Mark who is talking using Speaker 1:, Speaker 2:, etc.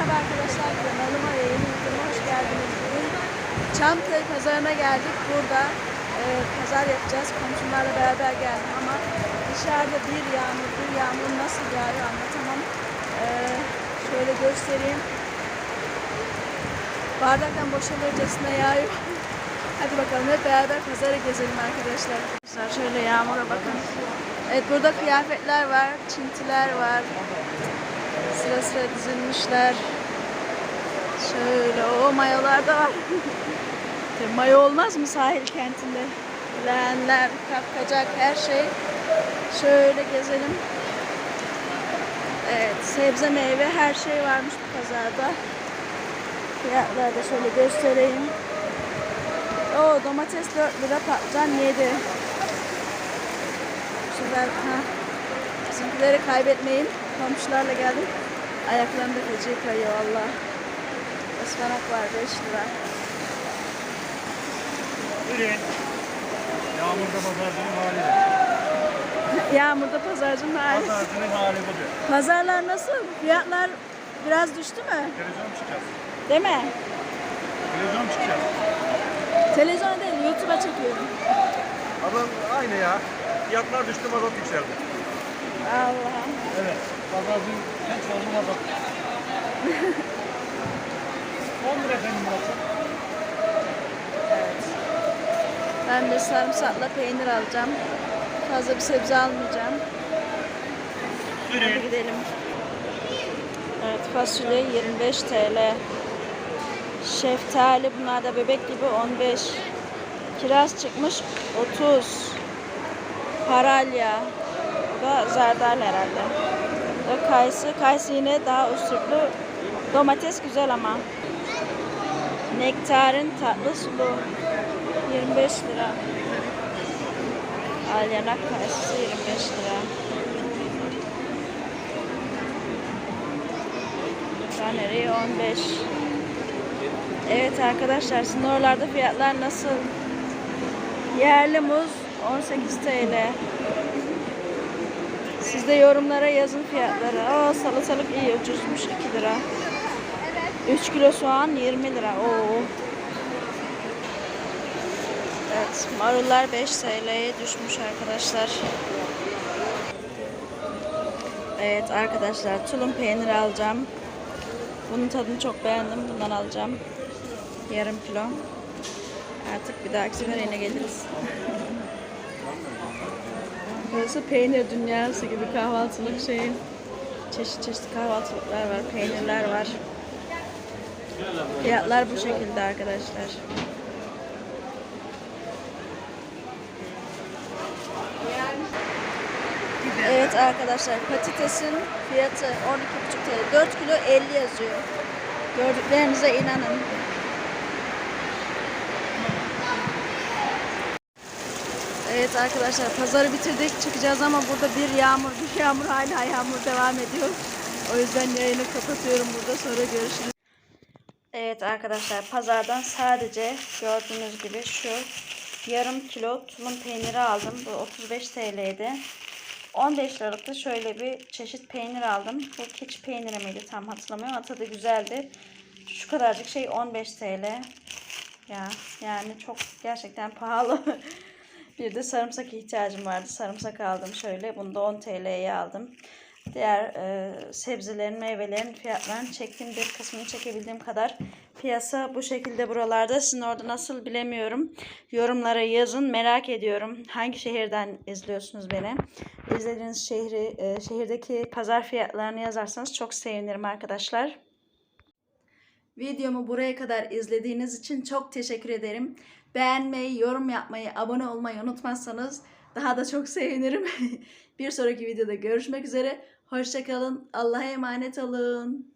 Speaker 1: Merhaba arkadaşlar, kanalıma ve yeni videoma hoş geldiniz. Bugün Çamköy pazarına geldik. Burada e, pazar yapacağız. Komşularla beraber geldim ama dışarıda bir yağmur, bir yağmur nasıl yağıyor anlatamam. E, şöyle göstereyim. Bardaktan boşalırcasına yağıyor. Hadi bakalım hep beraber pazarı gezelim. Arkadaşlar Şöyle yağmura bakın. Evet burada kıyafetler var, çintiler var. Sıra sıra dizilmişler. Şöyle o mayolar da var. Tabii Mayo olmaz mı sahil kentinde? Leğenler, kapkacak her şey. Şöyle gezelim. Evet sebze meyve her şey varmış bu pazarda. Fiyatları da şöyle göstereyim. O domates 4 lira patlıcan 7. Şurada ha. Bizimkileri kaybetmeyin. Komşularla geldim. Ayaklarımda feci kayıyor Allah. Ispanak var 5 lira.
Speaker 2: Buyurun. Yağmurda pazarcının hali.
Speaker 1: Yağmurda pazarcının hali.
Speaker 2: Pazarcının hali budur.
Speaker 1: Pazarlar nasıl? Fiyatlar biraz düştü mü?
Speaker 2: Televizyon çıkacağız.
Speaker 1: Değil mi?
Speaker 2: Televizyon çıkacağız.
Speaker 1: Televizyona değil YouTube'a çekiyorum.
Speaker 2: Adam aynı ya. Fiyatlar düştü mazot yükseldi.
Speaker 1: Allah.
Speaker 2: Evet. Pazarcının en sorunu mazot. 10 lira efendim burası.
Speaker 1: Evet. Ben de sarımsakla peynir alacağım. Fazla bir sebze almayacağım. Hadi
Speaker 2: Buyurun.
Speaker 1: gidelim. Evet fasulye 25 TL. Şeftali bunlar da bebek gibi 15. Kiraz çıkmış 30. Paralya. Da zerdal herhalde. Kayısı. Kayısı yine daha usurlu. Domates güzel ama. Nektarin tatlı sulu. 25 lira. Alyanak kayısı 25 lira. Taneri 15. Evet arkadaşlar sizin oralarda fiyatlar nasıl? Yerli muz 18 TL. Siz de yorumlara yazın fiyatları. Aa salatalık iyi ucuzmuş 2 lira. 3 kilo soğan 20 lira. Oo. Evet marullar 5 TL'ye düşmüş arkadaşlar. Evet arkadaşlar tulum peynir alacağım. Bunun tadını çok beğendim. Bundan alacağım. Yarım kilo. Artık bir dahaki sefer yine geliriz. Burası peynir dünyası gibi kahvaltılık şeyin. Çeşit çeşit kahvaltılıklar var, peynirler var. Fiyatlar bu şekilde arkadaşlar. Evet arkadaşlar patatesin fiyatı 12,5 TL. 4 kilo 50 yazıyor. Gördüklerinize inanın. Evet arkadaşlar pazarı bitirdik çıkacağız ama burada bir yağmur bir yağmur hala yağmur devam ediyor. O yüzden yayını kapatıyorum burada sonra görüşürüz. Evet arkadaşlar pazardan sadece gördüğünüz gibi şu yarım kilo tulum peyniri aldım. Bu 35 TL'ydi. 15 liralık da şöyle bir çeşit peynir aldım. Bu keçi peyniri miydi tam hatırlamıyorum ama tadı güzeldi. Şu kadarcık şey 15 TL. Ya yani çok gerçekten pahalı. bir de sarımsak ihtiyacım vardı. Sarımsak aldım şöyle. Bunu da 10 TL'ye aldım. Diğer e, sebzelerin, meyvelerin fiyatlarını çektim. Bir kısmını çekebildiğim kadar. Piyasa bu şekilde buralarda. Sizin orada nasıl bilemiyorum. Yorumlara yazın. Merak ediyorum. Hangi şehirden izliyorsunuz beni? İzlediğiniz şehri, e, şehirdeki pazar fiyatlarını yazarsanız çok sevinirim arkadaşlar. Videomu buraya kadar izlediğiniz için çok teşekkür ederim. Beğenmeyi, yorum yapmayı, abone olmayı unutmazsanız daha da çok sevinirim. Bir sonraki videoda görüşmek üzere. Hoşçakalın. Allah'a emanet olun.